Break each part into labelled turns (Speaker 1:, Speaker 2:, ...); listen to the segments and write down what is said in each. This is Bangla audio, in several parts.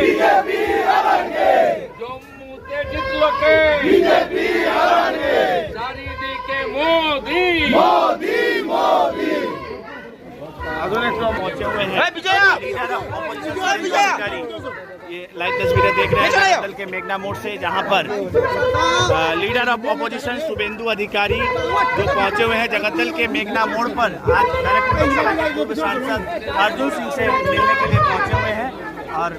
Speaker 1: बीजेपी जम्मू बीजेपी चारिदी के मोदी मोदी
Speaker 2: मोदी लाइव तस्वीरें देख रहे हैं के मेघना मोड़ से जहाँ पर लीडर ऑफ़ अपोजिशन शुभेंदु अधिकारी जो पहुँचे हुए हैं जगतदल के मेघना मोड़ पर आज खड़गपुर सांसद अर्जुन सिंह से मिलने के लिए पहुँचे আর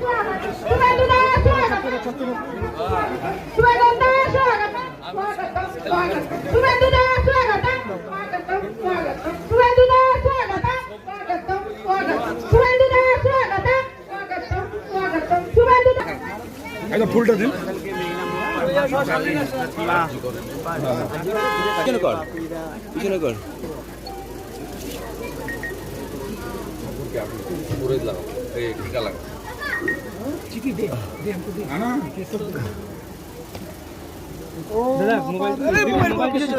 Speaker 3: একটা ফুলটা দিন।
Speaker 4: পিছনে কর পিছনে কর। পুরো লাগাও এই টিকা লাগাও।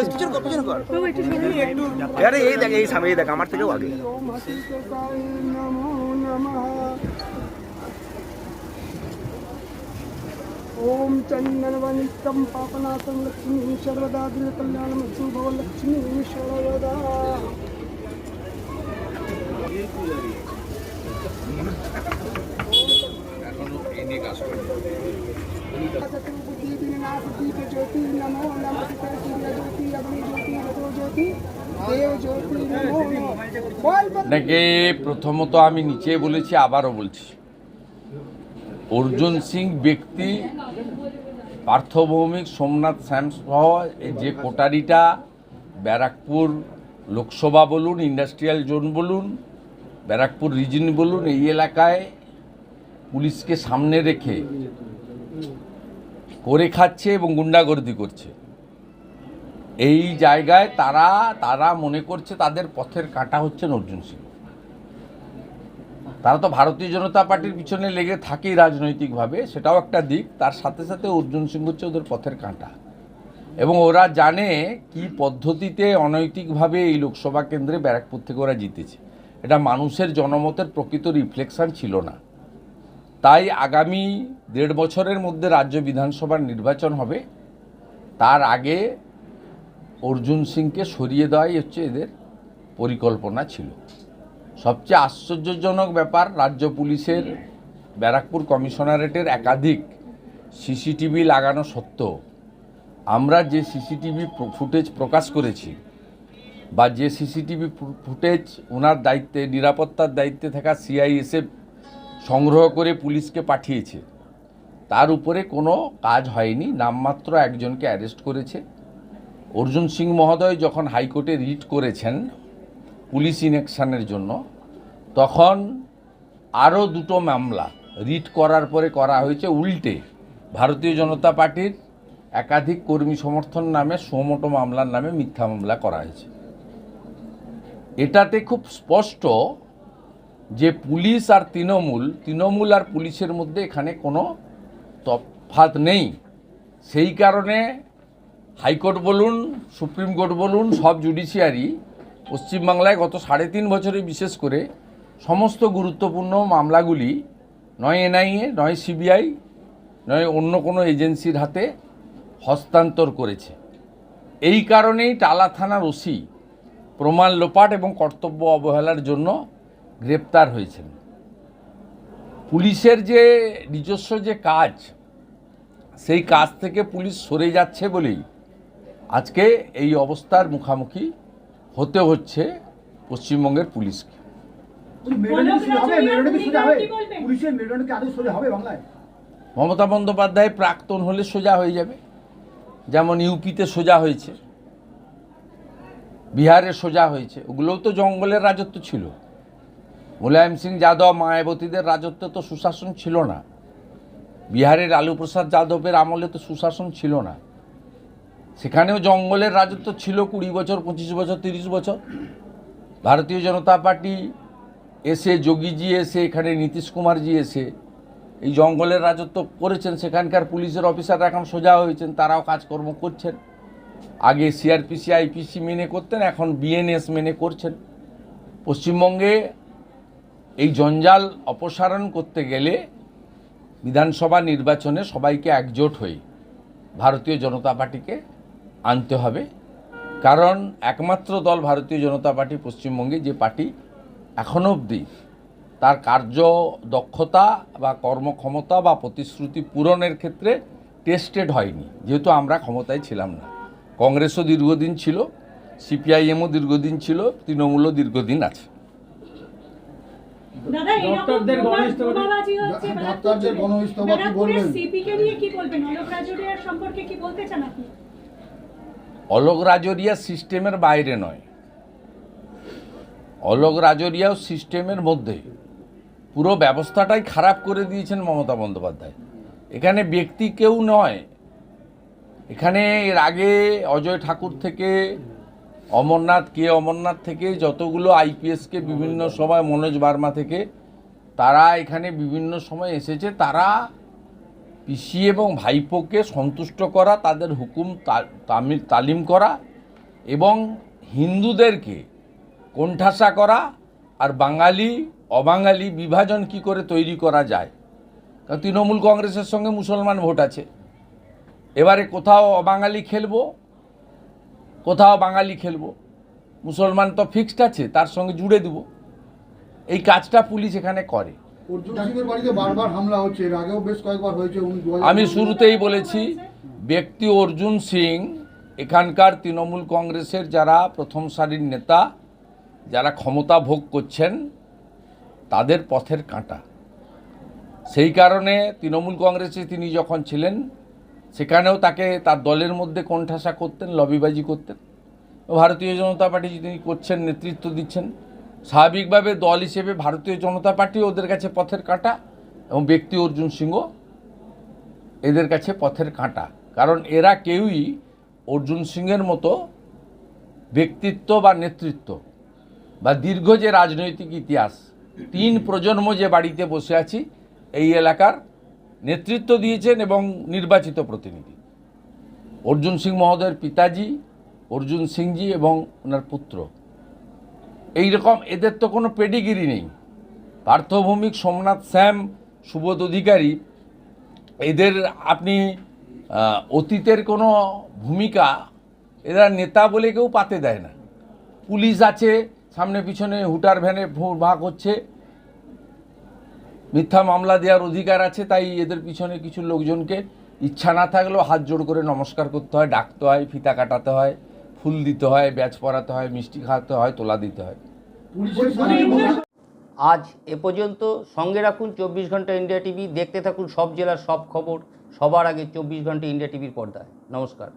Speaker 4: পিছনে কর পিছনে কর আরে এই দেখ এই সামনে এই দেখ আমার থেকেও আগে
Speaker 5: ओम चंदनवनितं पापनाथं लक्ष्मीं सर्वदा दिलकल्याणमस्तु भवलक्ष्मीं सर्वदा ज्योति नमो नमः सूर्य ज्योति নিয়ে কাজ
Speaker 1: আপনাকে প্রথমত আমি নিচে বলেছি, আবারও বলছি। অর্জুন সিং ব্যক্তি, পার্থভৌমিক সোমনাথ শ্যামসহ যে কোটারিটা, ব্যারাকপুর লোকসভা বলুন, ইন্ডাস্ট্রিয়াল জোন বলুন, ব্যারাকপুর রিজিন বলুন, এই এলাকায় পুলিশকে সামনে রেখে করে খাচ্ছে এবং গুন্ডাগর্দি করছে। এই জায়গায় তারা তারা মনে করছে তাদের পথের কাঁটা হচ্ছেন অর্জুন সিং। তারা তো ভারতীয় জনতা পার্টির পিছনে লেগে থাকেই রাজনৈতিকভাবে, সেটাও একটা দিক। তার সাথে সাথে অর্জুন সিং হচ্ছে ওদের পথের কাঁটা। এবং ওরা জানে কি পদ্ধতিতে অনৈতিকভাবে এই লোকসভা কেন্দ্রে ব্যারাকপুর থেকে ওরা জিতেছে। এটা মানুষের জনমতের প্রকৃত রিফ্লেকশান ছিল না। তাই আগামী দেড় বছরের মধ্যে রাজ্য বিধানসভার নির্বাচন হবে। তার আগে অর্জুন সিংকে সরিয়ে দেওয়াই হচ্ছে এদের পরিকল্পনা ছিল। সবচেয়ে আশ্চর্যজনক ব্যাপার, রাজ্য পুলিশের, ব্যারাকপুর কমিশনারেটের একাধিক সিসিটিভি লাগানো সত্ত্বেও আমরা যে সিসিটিভি ফুটেজ প্রকাশ করেছি বা যে সিসিটিভি ফুটেজ ওনার দায়িত্বে, নিরাপত্তার দায়িত্বে থাকা সিআইএসএফ সংগ্রহ করে পুলিশকে পাঠিয়েছে। তার উপরে কোনো কাজ হয়নি, নামমাত্র একজনকে অ্যারেস্ট করেছে। অর্জুন সিং মহোদয় যখন হাইকোর্টে রিট করেছেন পুলিশ ইনেকশানের জন্য, তখন আরও দুটো মামলা রিট করার পরে করা হয়েছে উল্টে। ভারতীয় জনতা পার্টির একাধিক কর্মী সমর্থন নামে সোমোটো মামলার নামে মিথ্যা মামলা করা হয়েছে। এটাতে খুব স্পষ্ট যে পুলিশ আর তৃণমূল তৃণমূল আর পুলিশের মধ্যে এখানে কোনো তফাত নেই। সেই কারণে হাইকোর্ট বলুন, সুপ্রিম কোর্ট বলুন, সব জুডিশিয়ারি পশ্চিমবাংলায় গত সাড়ে তিন বছরে বিশেষ করে সমস্ত গুরুত্বপূর্ণ মামলাগুলি, নয় এনআইএ, নয় সিবিআই, নয় অন্য কোনো এজেন্সির হাতে হস্তান্তর করেছে। এই কারণেই টালা থানার ওসি প্রমাণ লোপাট এবং কর্তব্য অবহেলার জন্য গ্রেপ্তার হয়েছেন। পুলিশের যে নিজস্ব যে কাজ সেই কাজ থেকে পুলিশ সরে যাচ্ছে বলেই আজকে এই অবস্থার মুখামুখি হতে হচ্ছে পশ্চিমবঙ্গের পুলিশকে। মমতা বন্দ্যোপাধ্যায় প্রাক্তন হলে সোজা হয়ে যাবে। যেমন ইউপিতে সোজা হয়েছে বিহারে সোজা হয়েছে ওগুলোও তো জঙ্গলের রাজত্ব ছিল। মুলায়ম সিং যাদব, মায়াবতীদের রাজত্বে তো সুশাসন ছিল না। বিহারের লালু প্রসাদ যাদবের আমলে তো সুশাসন ছিল না। সেখানেও জঙ্গলের রাজত্ব ছিল কুড়ি বছর, পঁচিশ বছর, তিরিশ বছর। ভারতীয় জনতা পার্টি এসে, যোগীজি এসে, এখানে নীতিশ কুমারজি এসে এই জঙ্গলের রাজত্ব করেছেন। সেখানকার পুলিশের অফিসাররা এখন সোজা হয়েছেন, তারাও কাজকর্ম করছেন। আগে সিআরপিসি, আইপিসি মেনে করতেন, এখন বিএনএস মেনে করছেন। পশ্চিমবঙ্গে এই জঞ্জাল অপসারণ করতে গেলে বিধানসভা নির্বাচনে সবাইকে একজোট হয়ে ভারতীয় জনতা পার্টিকে আনতে হবে। কারণ একমাত্র দল ভারতীয় জনতা পার্টি পশ্চিমবঙ্গে যে পার্টি এখনও অবধি তার কার্য দক্ষতা বা কর্মক্ষমতা বা প্রতিশ্রুতি পূরণের ক্ষেত্রে টেস্টেড হয়নি। যেহেতু আমরা ক্ষমতায় ছিলাম না। কংগ্রেসও দীর্ঘদিন ছিল, সিপিআইএমও দীর্ঘদিন ছিল, তৃণমূলও দীর্ঘদিন আছে।
Speaker 6: দাদা এরকম বোমা- হচ্ছে
Speaker 7: ডাক্তারদের গণইস্তফা কি বলবেন?
Speaker 6: সিপিকে নিয়ে কি বলবেন? অলোক রাজুরিয়ার সম্পর্কে কি বলতে চান আপনি?
Speaker 1: অলোক রাজরিয়া সিস্টেমের বাইরে নয়। অলোক রাজরিয়াও সিস্টেমের মধ্যে। পুরো ব্যবস্থাটাই খারাপ করে দিয়েছেন মমতা বন্দ্যোপাধ্যায়। এখানে ব্যক্তি কেউ নয়। এখানে এর আগে অজয় ঠাকুর থেকে অমরনাথ কে অমরনাথ থেকে যতগুলো আইপিএসকে বিভিন্ন সময় মনোজ বার্মা থেকে তারা এখানে বিভিন্ন সময় এসেছে। তারা পিসি এবং ভাইপোকে সন্তুষ্ট করা তাদের হুকুম তামিল তালিম করা এবং হিন্দুদেরকে কোণঠাসা করা আর বাঙালি অবাঙালি বিভাজন কি করে তৈরি করা যায়? কারণ তৃণমূল কংগ্রেসের সঙ্গে মুসলমান ভোট আছে। এবারে কোথাও অবাঙালি খেলব কোথাও বাঙালি খেলব। মুসলমান তো ফিক্সড আছে তার সঙ্গে জুড়ে দেব। এই কাজটা পুলিশ এখানে করে। আমি শুরুতেই বলেছি ব্যক্তি অর্জুন সিং এখানকার তৃণমূল কংগ্রেসের যারা প্রথম সারির নেতা যারা ক্ষমতা ভোগ করছেন তাদের পথের কাঁটা। সেই কারণে তৃণমূল কংগ্রেসে তিনি যখন ছিলেন সেখানেও তাকে তার দলের মধ্যে কোণঠাসা করতেন, লবিবাজি করতেন। ভারতীয় জনতা পার্টি তিনি করছেন, নেতৃত্ব দিচ্ছেন, স্বাভাবিকভাবে দল হিসেবে ভারতীয় জনতা পার্টি ওদের কাছে পথের কাঁটা এবং ব্যক্তি অর্জুন সিংহ এদের কাছে পথের কাঁটা। কারণ এরা কেউই অর্জুন সিংয়ের মতো ব্যক্তিত্ব বা নেতৃত্ব বা দীর্ঘ যে রাজনৈতিক ইতিহাস, তিন প্রজন্ম যে বাড়িতে বসে আছি, এই এলাকার নেতৃত্ব দিয়েছেন এবং নির্বাচিত প্রতিনিধি। অর্জুন সিং মহোদয়ের পিতাজি, অর্জুন সিংজি এবং ওনার পুত্র। এই রকম এদের তো কোনো পেডিগিরি নেই। পার্থভৌমিক সোমনাথ শ্যাম সুবোধ অধিকারী, এদের আপনি অতীতের কোনো ভূমিকা এরা নেতা বলে কেউ পাতে দেয় না। পুলিশ আছে, সামনে পিছনে হুটার ভ্যানে ভাগ হচ্ছে। মিথ্যা মামলা দেওয়ার অধিকার আছে, তাই এদের পিছনে কিছু লোকজনকে ইচ্ছা না থাকলেও হাত জোড় করে নমস্কার করতে হয়, ডাকতে হয়, ফিতা কাটাতে হয়, ফুল দিতে হয়, ব্যাচ পরাতে হয়, মিষ্টি খাওয়াতে হয়, তোলা দিতে হয়।
Speaker 8: আজ এ পর্যন্ত সঙ্গে রাখুন চব্বিশ ঘণ্টা ইন্ডিয়া টিভি, দেখতে থাকুন সব জেলার সব খবর, সবার আগে চব্বিশ ঘণ্টা ইন্ডিয়া টিভির পর্দায়। নমস্কার।